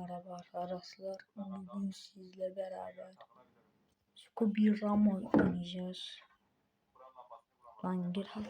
merhaba arkadaşlar. Bugün sizle beraber Scooby Ramo oynayacağız. Lan gir al.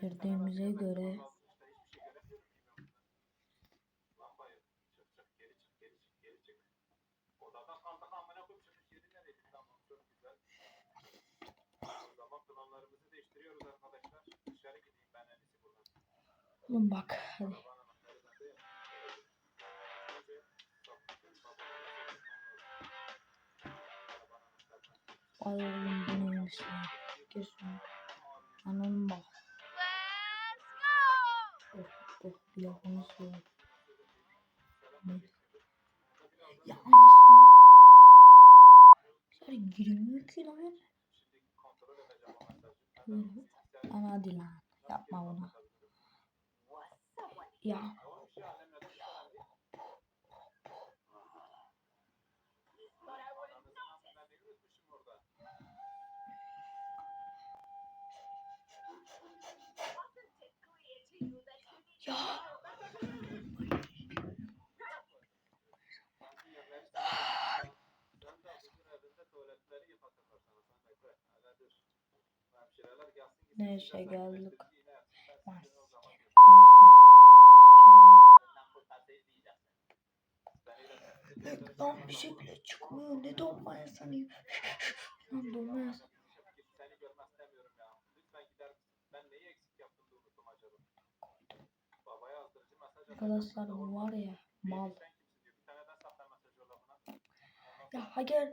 Girdiğimize göre Oğlum bak hadi. Ay oğlum bu neymiş ya? Gir şunu. Anam bak. Oh oh bir lafını söyle. Ya anasını. Sen girmiyor ki lan. Tüh. Lan hadi lan. Yapma bunu. Ya. Ya. Neyse geldik. Lan bir şey bile çıkmıyor. Ne donmaya sanıyor. Lan donmaya sanıyor. Arkadaşlar bu var ya mal. Ya hayır.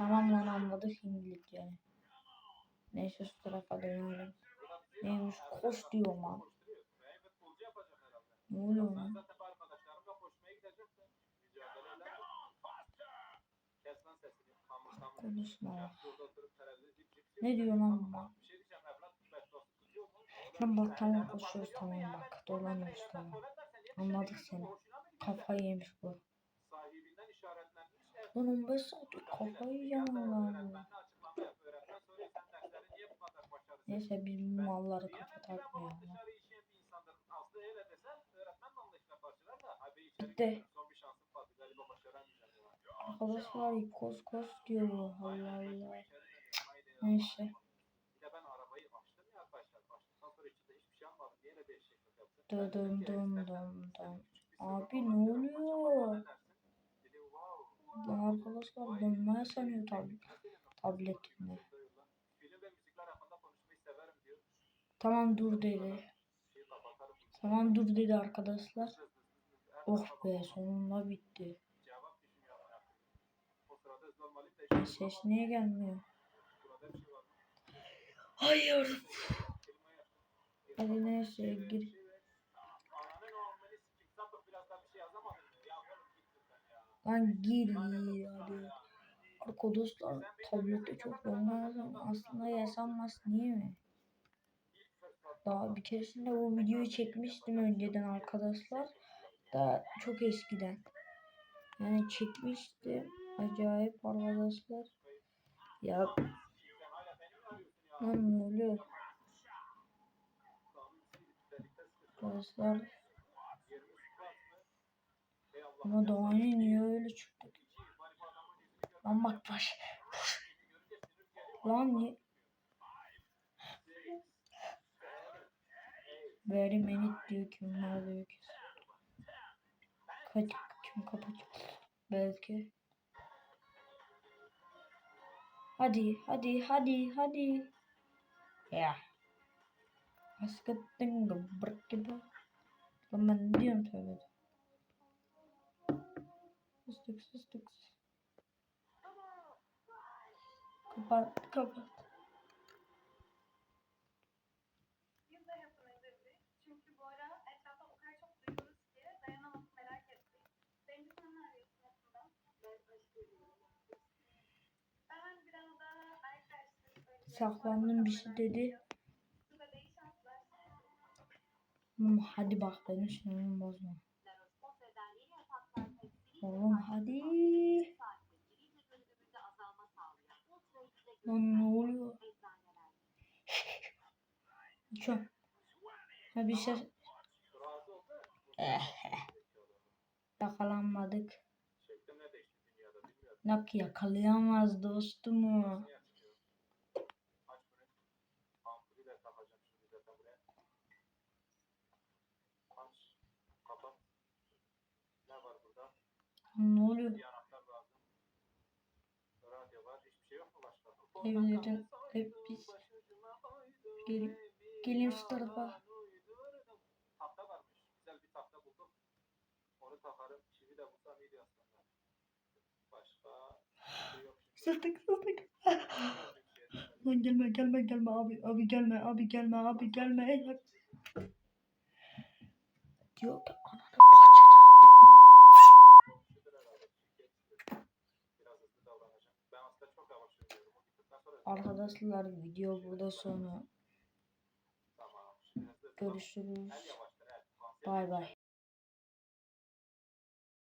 Tamam lan anladık şimdilik yani. Neyse şu tarafa dönelim. Neymiş koş diyor lan. Ne oluyor lan? Konuşma. Ne diyor lan bu? Lan bak tamam koşuyoruz tamam bak. Dolanıyoruz tamam. Anladık seni. Kafayı yemiş bu. Lan 15 saat kafayı yiyeceğim. Neyse biz bu malları kafa takmayalım. Bitti. Arkadaşlar kos kos diyor bu. Allah Allah. Neyse. Dön dön dön dön. Abi ne oluyor? Lan arkadaşlar dönmeye sanıyor tab tabletinde. Tamam dur dedi. Tamam dur dedi arkadaşlar. Oh be sonunda bitti. Ses niye gelmiyor? Hayır. Hadi neyse gir. Lan gir hadi. Arkadaşlar tablette çok olmaz aslında yaşanmaz niye mi? Daha bir keresinde bu videoyu çekmiştim önceden arkadaşlar. Daha çok eskiden. Yani çekmiştim. Acayip arkadaşlar. Ya. Lan ne oluyor? Arkadaşlar. Ama doğanın niye öyle çıktık? Lan bak baş. Lan ye. Very minute diyor kim var diyor ki. Kaç kim kapatıyor? Belki. Hadi hadi hadi hadi. Ya. Askıttın gıbırk gibi. Lan ben diyorum söyledi. Sustuk sustuk. Kapat kapat. Saklandım bir şey dedi. Hadi bak benim sinirim bozma. Oğlum hadi. Lan ne oluyor? Çok. Ha bir şey. Eh. Yakalanmadık. Nak yakalayamaz dostumu. Ne oluyor? Evlerin hep biz. Gelin, gelin şu tarafa. Tahta varmış. Güzel bir tahta buldum. Onu takarım. Çivi de bulsam iyiydi aslında. Başka şey yok. Sıktık sıktık. Lan gelme gelme gelme abi abi gelme abi gelme abi gelme. Diyor ki ananı Biraz hızlı davranacağım. Ben aslında çok yavaş yürüyorum. O gittikten sonra Arkadaşlar video burada sonu. Görüşürüz. Bay bay.